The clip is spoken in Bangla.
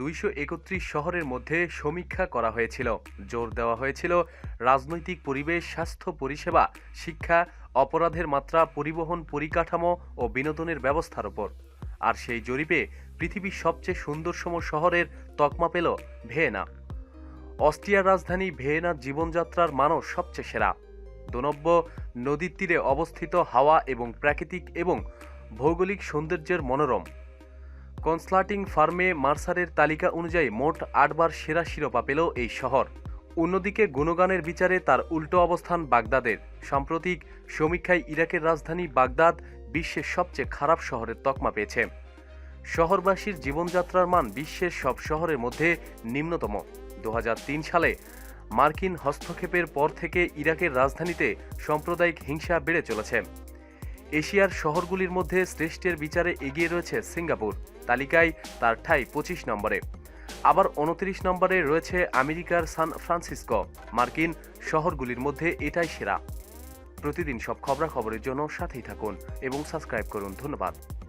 দুইশো একত্রিশ শহরের মধ্যে সমীক্ষা করা হয়েছিল। জোর দেওয়া হয়েছিল রাজনৈতিক পরিবেশ, স্বাস্থ্য পরিষেবা, শিক্ষা, অপরাধের মাত্রা, পরিবহন পরিকাঠামো ও বিনোদনের ব্যবস্থার ওপর আর সেই জরিপে পৃথিবীর সবচেয়ে সুন্দরসম শহরের তকমা পেল ভিয়েনা। অস্ট্রিয়ার রাজধানী ভিয়েনার জীবনযাত্রার মানও সবচেয়ে সেরা। দনব্য নদীর তীরে অবস্থিত হাওয়া এবং প্রাকৃতিক এবং ভৌগোলিক সৌন্দর্যের মনোরম। কনস্লাটিং ফার্মে মার্সারের তালিকা অনুযায়ী মোট আটবার সেরা শিরোপা পেল এই শহর। অন্যদিকে গুণগানের বিচারে তার উল্টো অবস্থান বাগদাদের। সাম্প্রতিক সমীক্ষায় ইরাকের রাজধানী বাগদাদ বিশ্বের সবচেয়ে খারাপ শহরের তকমা পেয়েছে। শহরবাসীর জীবনযাত্রার মান বিশ্বের সব শহরের মধ্যে নিম্নতম। দু হাজার তিন সালে মার্কিন হস্তক্ষেপের পর থেকে ইরাকের রাজধানীতে সাম্প্রদায়িক হিংসা বেড়ে চলেছে। এশিয়ার শহরগুলির মধ্যে শ্রেষ্ঠের বিচারে এগিয়ে রয়েছে সিঙ্গাপুর। তালিকায় তার ঠাই পঁচিশ নম্বরে। আবার উনত্রিশ নম্বরে রয়েছে আমেরিকার সান ফ্রান্সিসকো। মার্কিন শহরগুলির মধ্যে এটাই সেরা। প্রতিদিন সব খবরাখবরের জন্য সাথেই থাকুন এবং সাবস্ক্রাইব করুন। ধন্যবাদ।